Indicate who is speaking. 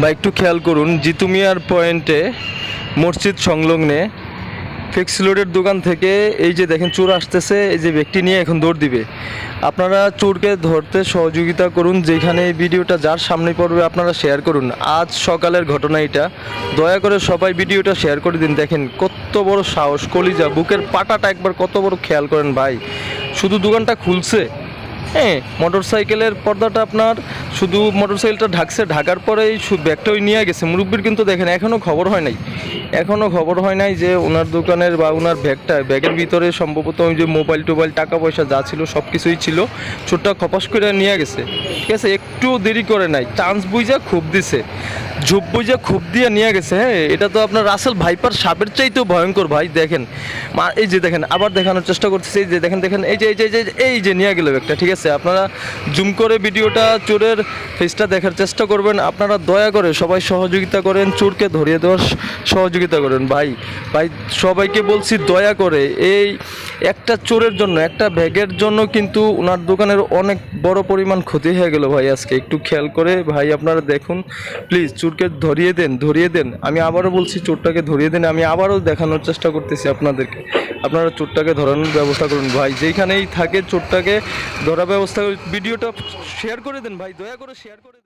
Speaker 1: বা একটু খেয়াল করুন, জিতুমিয়ার পয়েন্টে মসজিদ সংলগ্নে ফিক্স লোডের দোকান থেকে এই যে দেখেন চোর আসতেছে, এই যে ব্যক্তি নিয়ে এখন দৌড় দিবে। আপনারা চোরকে ধরতে সহযোগিতা করুন, যেখানে এই ভিডিওটা যার সামনে পড়বে আপনারা শেয়ার করুন। আজ সকালের ঘটনা এটা। দয়া করে সবাই ভিডিওটা শেয়ার করে দিন। দেখেন কত বড় সাহস, কলিজা, বুকের পাটাটা একবার কত বড় খেয়াল করেন ভাই। শুধু দোকানটা খুলছে হ্যাঁ মোটর সাইকেলের পর্দাটা আপনার শুধু মোটর সাইকেলটা ঢাকছে, ঢাকার পরে এই ব্যাগটা ওই নিয়ে গেছে। মুরব্বীর কিন্তু দেখেন এখনও খবর হয় নাই। এখনও খবর হয় নাই যে ওনার দোকানের বা ওনার ব্যাগটা, ব্যাগের ভিতরে সম্ভবত ওই যে মোবাইল টোবাইল টাকা পয়সা যা ছিল সব কিছুই ছিল। ছোটটা খপাস করে নিয়ে গেছে। ঠিক আছে, একটু দেরি করে নাই। চান্স বুঝা খুব দিছে। ঝুপ বুঝা খুব দিয়ে নিয়ে গেছে হ্যাঁ? এটা তো আপনার রাসেল ভাইপার সাপের চাইতেও ভয়ঙ্কর ভাই, দেখেন। এই যে দেখেন, আবার দেখানোর চেষ্টা করতেছি। এই যে দেখেন দেখেন, এই যে এই যে এই যে এই যে নিয়ে গেল ব্যাগটা, ঠিক আছে? আপনারা জুম করে ভিডিওটা চোরের ফেসটা দেখার চেষ্টা করবেন। আপনারা দয়া করে সবাই সহযোগিতা করেন। চোরকে ধরিয়ে দেওয়ার স- সহযোগিতা করেন। ভাই ভাই, সবাইকে বলছি দয়া করে, এই একটা চোরের জন্য, একটা ব্যাগের জন্য কিন্তু ওনার দোকানের অনেক বড় পরিমাণ ক্ষতি হয়ে গেল ভাই আজকে। একটু খেয়াল করে ভাই আপনারা দেখুন। প্লিজ, চোরকে ধরিয়ে দেন ধরিয়ে দেন। আমি আবারও বলছি, চোরটাকে ধরিয়ে দেন। আমি আবারও দেখানোর চেষ্টা করতেছি আপনাদেরকে। আপনারা চোরটাকে ধরানোর ব্যবস্থা করুন। ভাই যেখানেই থাকে চোরটাকে ধরার ব্যবস্থা ভিডিওটা শেয়ার করে দেন ভাই, দয়া করে শেয়ার করে